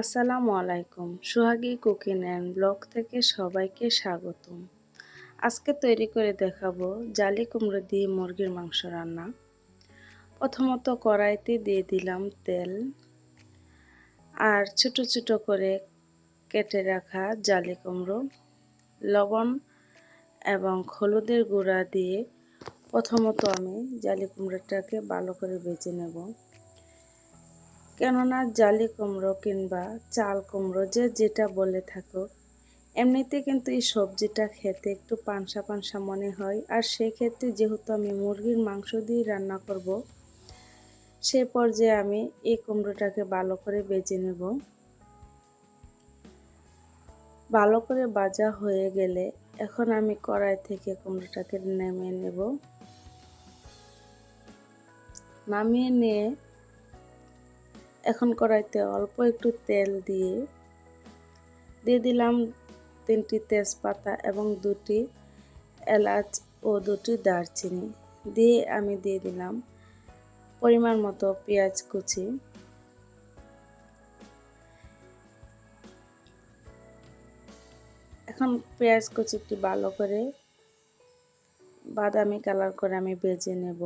আসসালামু আলাইকুম। সোহাগী cooking and blog থেকে সবাইকে স্বাগতম। আজকে তৈরি করে দেখাবো জালি কুমড়ো দিয়ে মুরগির মাংস রান্না। প্রথমত কড়াইতে দিয়ে দিলাম তেল আর ছোট ছোট করে কেটে রাখা জালি কুমড়ো, লবণ এবং হলুদের গুঁড়া দিয়ে প্রথমত আমি জালি কুমড়োটাকে ভালো করে বেছে নেব। কেননা জালি কুমড়ো কিংবা চাল কুমড়ো যে যেটা বলে থাকুক এমনিতে কিন্তু এই সবজিটা খেতে একটু পানসা পানসা মনে হয়। আর সেক্ষেত্রে যেহেতু আমি মুরগির মাংস দিয়ে রান্না করব, সে পর্যায়ে আমি এই কুমড়োটাকে ভালো করে বেজে নেব। ভালো করে বাজা হয়ে গেলে এখন আমি কড়াই থেকে কুমড়োটাকে নামিয়ে নেব। নামিয়ে নিয়ে এখন কড়াইতে অল্প একটু তেল দিয়ে দিয়ে দিলাম তিনটি তেজপাতা এবং দুটি এলাচ ও দুটি দারচিনি। দিয়ে আমি দিয়ে দিলাম পরিমাণ মতো পেঁয়াজ কুচি। এখন পেঁয়াজ কুচিটি ভালো করে বাদামি কালার করে আমি বেজে নেব।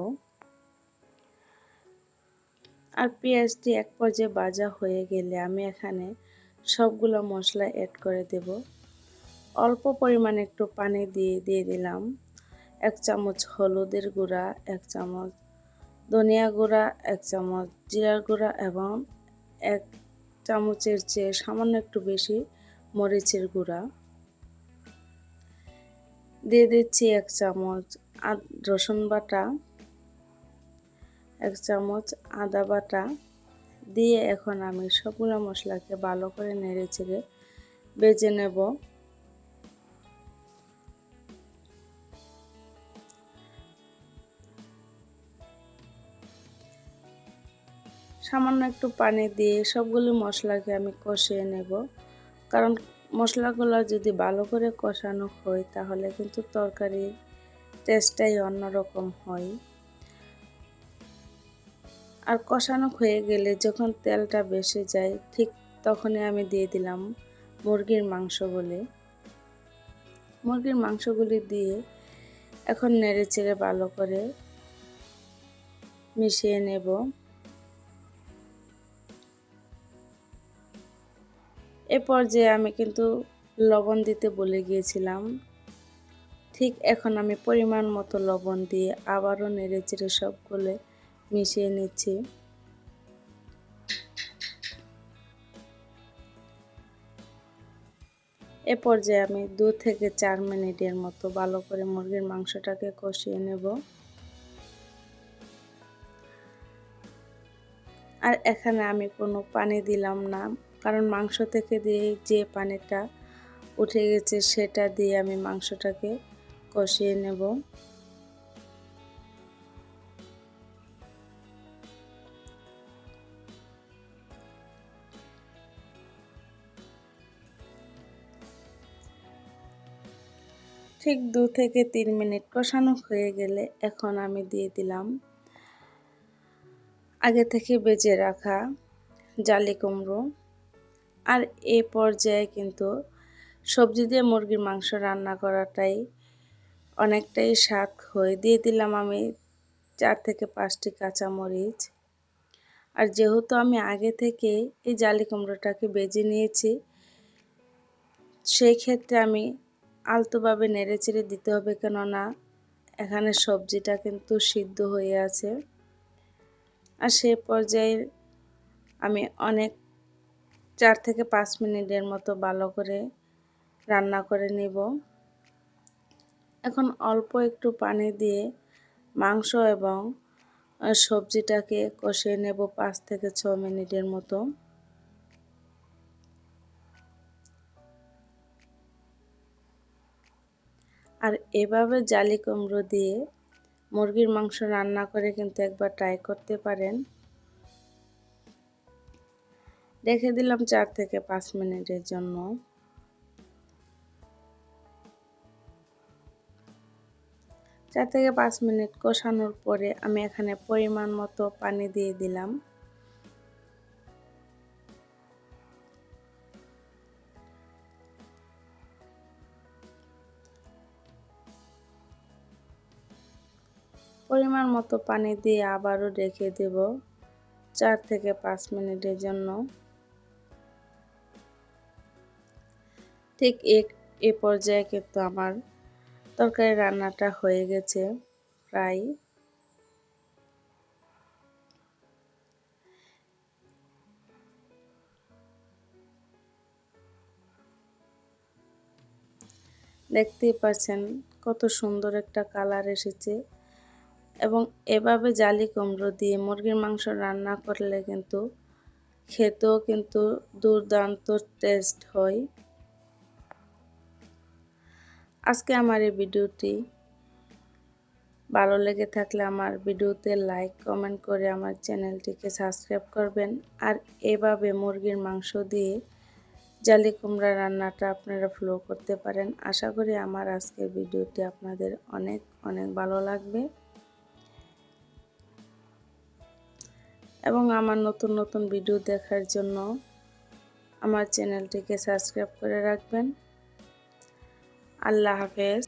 আর পেঁয়াজটি এক পর্যায়ে ভাজা হয়ে গেলে আমি এখানে সবগুলো মশলা অ্যাড করে দেব। অল্প পরিমাণে একটু পানি দিয়ে দিয়ে দিলাম। এক চামচ হলুদের গুঁড়া, এক চামচ ধনিয়া গুঁড়া, এক চামচ জিরার গুঁড়া এবং এক চামচের চেয়ে সামান্য একটু বেশি মরিচের গুঁড়া। দিয়ে দিচ্ছি এক চামচ রসুন বাটা। এক চামচ আদা বাটা দিয়ে এখন আমি সবগুলো মশলাকে ভালো করে নেড়ে চেড়ে বেজে নেব। সামান্য একটু পানি দিয়ে সবগুলো মশলাকে আমি কষিয়ে নেব। কারণ মশলাগুলো যদি ভালো করে কষানো হয় তাহলে কিন্তু তরকারির টেস্টটাই অন্যরকম হয়। আর কষানো হয়ে গেলে যখন তেলটা বেসে যায়, ঠিক তখনই আমি দিয়ে দিলাম মুরগির মাংসগুলি। মুরগির মাংসগুলি দিয়ে এখন নেড়ে চেড়ে ভালো করে মিশিয়ে নেব। এ পর্যায়ে আমি কিন্তু লবণ দিতে বলে গিয়েছিলাম। ঠিক এখন আমি পরিমাণ মতো লবণ দিয়ে আবারও নেড়ে চেড়ে সবগুলো মিশিয়ে নিচ্ছি। এ পর্যায়ে আমি দু থেকে চার মিনিটের মতো ভালো করে মুরগির মাংসটাকে কষিয়ে নেব। আর এখানে আমি কোনো পানি দিলাম না, কারণ মাংস থেকে দিয়ে যে পানিটা উঠে গেছে সেটা দিয়ে আমি মাংসটাকে কষিয়ে নেব। ঠিক দু থেকে তিন মিনিট কষানো হয়ে গেলে এখন আমি দিয়ে দিলাম আগে থেকে বেজে রাখা জালি কুমড়ো। আর এ পর্যায়ে কিন্তু সবজি দিয়ে মুরগির মাংস রান্না করাটাই অনেকটাই স্বাদ হয়ে। দিয়ে দিলাম আমি চার থেকে পাঁচটি কাঁচামরিচ। আর যেহেতু আমি আগে থেকে এই জালি কুমড়োটাকে বেজে নিয়েছি, সেই ক্ষেত্রে আমি আলতোভাবে নেড়ে চেড়ে দিতে হবে কেননা এখানে সবজিটা কিন্তু সিদ্ধ হয়ে আছে। আর সে পর্যায়ে আমি অনেক চার থেকে পাঁচ মিনিটের মতো ভালো করে রান্না করে নিব। এখন অল্প একটু পানি দিয়ে মাংস এবং সবজিটাকে কষিয়ে নেব পাঁচ থেকে ছ মিনিটের মতো। আর এভাবে জালি কুমড়ো দিয়ে মুরগির মাংস রান্না করে কিন্তু একবার ট্রাই করতে পারেন। রেখে দিলাম চার থেকে পাঁচ মিনিটের জন্য। চার থেকে পাঁচ মিনিট কষানোর পরে আমি এখানে পরিমাণ মতো পানি দিয়ে দিলাম। পরিমাণ মতো পানি দিয়ে আবারও রেখে দেব চার থেকে পাঁচ মিনিটের জন্য। ঠিক এক এ পর্যায়ে কিন্তু আমার তরকারি রান্নাটা হয়ে গেছে প্রায়। দেখতেই পাচ্ছেন কত সুন্দর একটা কালার এসেছে। এবং এভাবে জালি কুমড়ো দিয়ে মুরগির মাংস রান্না করলে কিন্তু খেতেও কিন্তু দুর্দান্ত টেস্ট হয়। আজকে আমার এই ভিডিওটি ভালো লেগে থাকলে আমার ভিডিওতে লাইক কমেন্ট করে আমার চ্যানেলটিকে সাবস্ক্রাইব করবেন। আর এভাবে মুরগির মাংস দিয়ে জালি কুমড়া রান্নাটা আপনারা ফলো করতে পারেন। আশা করি আমার আজকের ভিডিওটি আপনাদের অনেক অনেক ভালো লাগবে। এবং আমার নতুন নতুন ভিডিও দেখার জন্য আমার চ্যানেলটিকে সাবস্ক্রাইব করে রাখবেন। আল্লাহ হাফেজ।